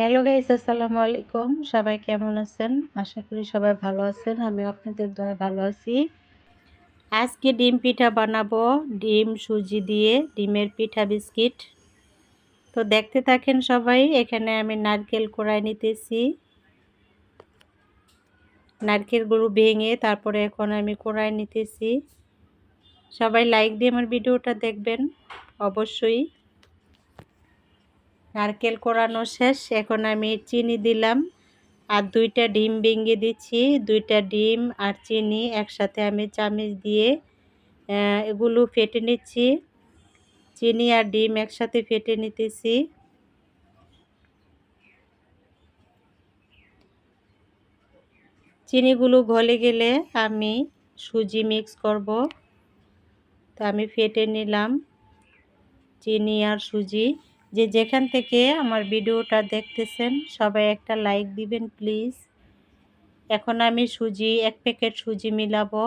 Hello guys, আসসালামু আলাইকুম। সবাই কেমন আছেন? আশা করি সবাই ভালো আছেন আমি আপনাদের দয়া ভালো আছি। আজকে ডিম পিঠা বানাবো। ডিম, সুজি দিয়ে ডিমের পিঠা বিস্কিট। তো দেখতে থাকেন সবাই, এখানে আমি নারকেল কোড়াই নিতেছি। নারকেল গরু ভেঙে তারপরে এখন আমি কোড়াই নিতেছি। সবাই লাইক দিয়ে আমার ভিডিওটা দেখবেন, অবশ্যই। নারকেল কোরানো শেষ। এখন আমি চিনি দিলাম আর দুইটা ডিম ভেঙে দিচ্ছি। দুইটা ডিম আর চিনি একসাথে আমি চামিচ দিয়ে এগুলো ফেটে নিচ্ছি। চিনি আর ডিম একসাথে ফেটে নিতেছি। চিনিগুলো গলে গেলে আমি সুজি মিক্স করব। তো আমি ফেটে নিলাম চিনি আর সুজি। যে যেখান থেকে আমার ভিডিওটা দেখতেছেন, সবাই একটা লাইক দিবেন প্লিজ এখন আমি সুজি, এক প্যাকেট সুজি মিলাবো।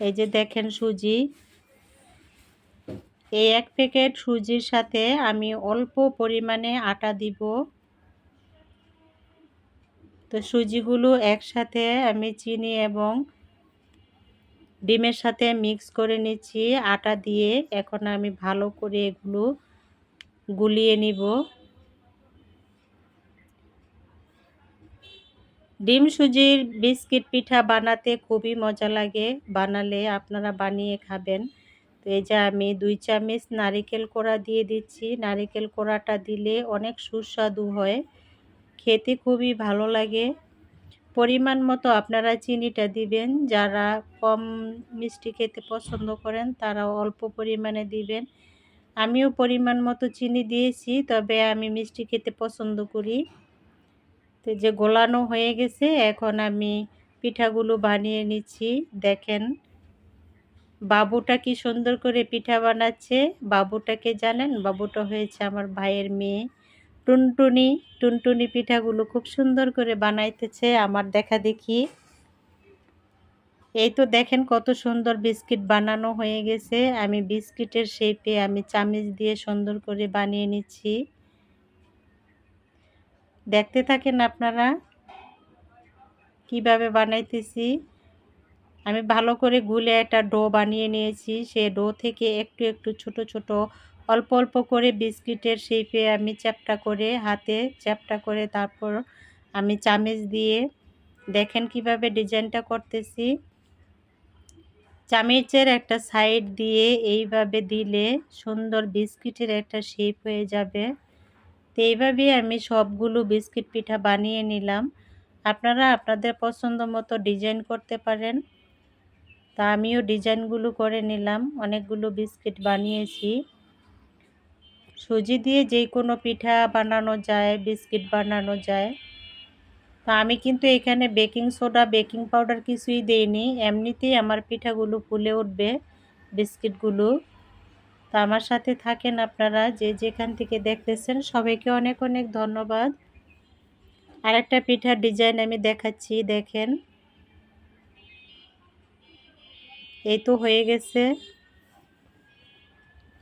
এই যে দেখেন সুজি। এই এক প্যাকেট সুজির সাথে আমি অল্প পরিমাণে আটা দিব। তো সুজিগুলো একসাথে আমি চিনি এবং ডিমের সাথে মিক্স করে নিচ্ছি। আটা দিয়ে এখন আমি ভালো করে এগুলো গুলিয়ে নিব। ডিম সুজির বিস্কিট পিঠা বানাতে খুবই মজা লাগে। বানালে আপনারা বানিয়ে খাবেন। তো এই যে আমি দুই চামচ নারিকেল কোড়া দিয়ে দিচ্ছি। নারিকেল কোড়াটা দিলে অনেক সুস্বাদু হয়। খেতে খুবই ভালো লাগে। পরিমাণ মতো আপনারা চিনিটা দিবেন। যারা কম মিষ্টি খেতে পছন্দ করেন তারা অল্প পরিমাণে দিবেন। আমিও পরিমাণ মতো চিনি দিয়েছি, তবে আমি মিষ্টি খেতে পছন্দ করি। তো যে গোলানো হয়ে গেছে, এখন আমি পিঠাগুলো বানিয়ে নিচ্ছি। দেখেন, বাবুটা কি সুন্দর করে পিঠা বানাচ্ছে। বাবুটাকে জানেন? বাবুটা হয়েছে আমার ভাইয়ের মেয়ে। টুনটুনি টুনটুনি পিঠাগুলো খুব সুন্দর করে বানাইতেছে আমার দেখা দেখি। এই তো দেখেন কত সুন্দর বিস্কিট বানানো হয়ে গেছে। আমি বিস্কিটের শেপে আমি চামিচ দিয়ে সুন্দর করে বানিয়ে নিচ্ছি। দেখতে থাকেন আপনারা কীভাবে বানাইতেছি। আমি ভালো করে গুলে একটা ডো বানিয়ে নিয়েছি। সে ডো থেকে একটু একটু ছোট ছোট অল্প অল্প করে বিস্কিটের শেপে আমি চ্যাপটা করে হাতে চ্যাপটা করে তারপর আমি চামিচ দিয়ে দেখেন কীভাবে ডিজাইনটা করতেছি। চামিচের একটা সাইড দিয়ে এইভাবে দিলে সুন্দর বিস্কিটের একটা শেপ হয়ে যাবে। তো এইভাবেই আমি সবগুলো বিস্কিট পিঠা বানিয়ে নিলাম। আপনারা আপনাদের পছন্দ মতো ডিজাইন করতে পারেন। তা আমিও ডিজাইনগুলো করে নিলাম, অনেকগুলো বিস্কিট বানিয়েছি। সুজি দিয়ে যে কোনো পিঠা বানানো যায়, বিস্কিট বানানো যায়। তা আমি কিন্তু এখানে বেকিং সোডা, বেকিং পাউডার কিছুই দেইনি। এমনিতেই আমার পিঠাগুলো ফুলে উঠবে, বিস্কিটগুলো। তা আমার সাথে থাকেন আপনারা, যে যেখান থেকে দেখতেছেন, সবাইকে অনেক অনেক ধন্যবাদ। আরেকটা পিঠার ডিজাইন আমি দেখাচ্ছি, দেখেন। এই তো হয়ে গেছে।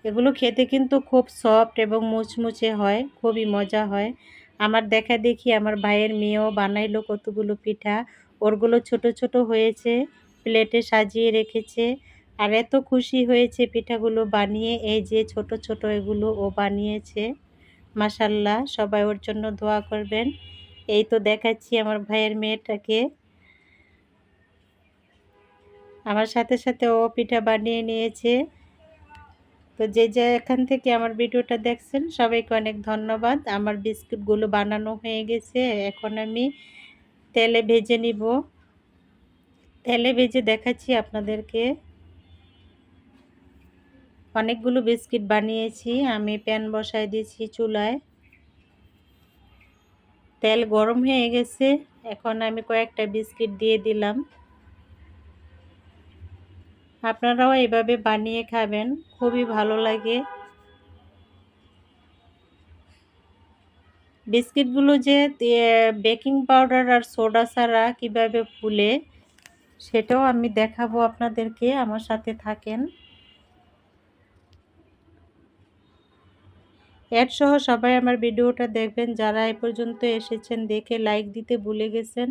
এগুলো খেতে কিন্তু খুব সফট এবং মুচমুচে হয়, খুবই মজা হয়। আমার দেখা দেখি আমার ভাইয়ের মেয়েও বানাইলো কতগুলো পিঠা, ওরগুলো ছোট ছোট হয়েছে, প্লেটে সাজিয়ে রেখেছে। আর এত খুশি হয়েছে পিঠাগুলো বানিয়ে, এই যে ছোট ছোট এগুলো ও বানিয়েছে। মাসাল্লাহ সবাই ওর জন্য দোয়া করবেন। এই তো দেখাচ্ছি আমার ভাইয়ের মেয়েটাকে। আমার সাথে সাথে ও পিঠা বানিয়ে নিয়েছে। তো যে যে এখান থেকে আমার ভিডিওটা দেখছেন, সবাইকে অনেক ধন্যবাদ। আমার বিস্কুটগুলো বানানো হয়ে গেছে। এখন আমি তেলে ভেজে নিব। তেলে ভেজে দেখাচ্ছি আপনাদেরকে। অনেকগুলো বিস্কিট বানিয়েছি। আমি প্যান বসাই দিয়েছি চুলায়। তেল গরম হয়ে গেছে। এখন আমি কয়েকটা বিস্কিট দিয়ে দিলাম। আপনারাও এভাবে বানিয়ে খাবেন, খুবই ভালো লাগে। বিস্কিটগুলো যে বেকিং পাউডার আর সোডা ছাড়া কীভাবে ফুলে, সেটাও আমি দেখাবো আপনাদেরকে, আমার সাথে থাকেন। অ্যাড সহ সবাই আমার ভিডিওটা দেখবেন, যারা এ পর্যন্ত এসেছেন দেখে লাইক দিতে ভুলে গেছেন,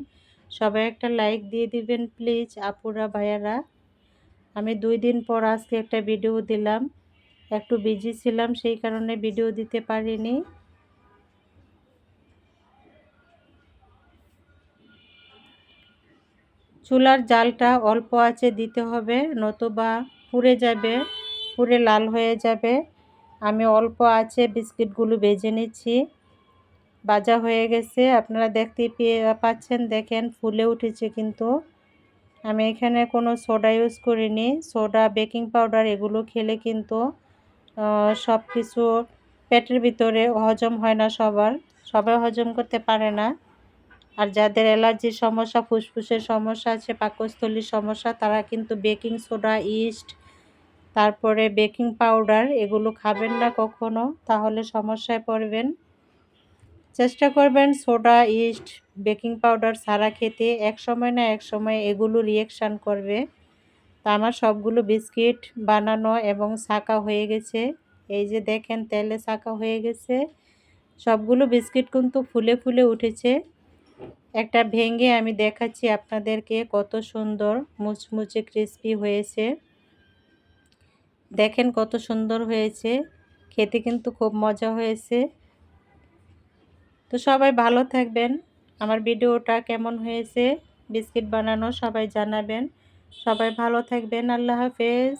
সবাই একটা লাইক দিয়ে দিবেন প্লিজ আপুরা, ভাইয়ারা। আমি দুই দিন পর আজকে একটা ভিডিও দিলাম। একটু বিজি ছিলাম, সেই কারণে ভিডিও দিতে পারিনি। চুলার জালটা অল্প আছে, দিতে হবে, নতুবা পুড়ে যাবে, পুড়ে লাল হয়ে যাবে। আমি অল্প আছে, বিস্কিটগুলো বেজে নিচ্ছি। বাজা হয়ে গেছে, আপনারা দেখতে পেয়ে, পাচ্ছেন, দেখেন, ফুলে উঠেছে কিন্তু। আমি এখানে কোনো সোডা ইউজ করিনি। সোডা বেকিং পাউডার এগুলো খেলে কিন্তু সব কিছু পেটের ভিতরে হজম হয় না সবার। সবাই হজম করতে পারে না। আর যাদের অ্যালার্জির সমস্যা, ফুসফুসের সমস্যা আছে, পাকস্থলীর সমস্যা, তারা কিন্তু বেকিং সোডা ইস্ট তারপরে বেকিং পাউডার এগুলো খাবেন না কখনো, তাহলে সমস্যায় পড়বেন। চেষ্টা করবেন সোডা, ইস্ট, বেকিং পাউডার ছাড়া খেতে। এক সময় না এক সময় এগুলো রিয়েকশান করবে। তা আমার সবগুলো বিস্কিট বানানো এবং ছাকা হয়ে গেছে। এই যে দেখেন তেলে ছাকা হয়ে গেছে। সবগুলো বিস্কিট কিন্তু ফুলে ফুলে উঠেছে। একটা ভেঙে আমি দেখাচ্ছি আপনাদেরকে কত সুন্দর মুচমুচে ক্রিস্পি হয়েছে। দেখেন কত সুন্দর হয়েছে। খেতে কিন্তু খুব মজা হয়েছে। তো সবাই ভালো থাকবেন। আমার ভিডিওটা কেমন হয়েছে, বিস্কিট বানানো সবাই জানাবেন। সবাই ভালো থাকবেন, আল্লাহ হাফেজ।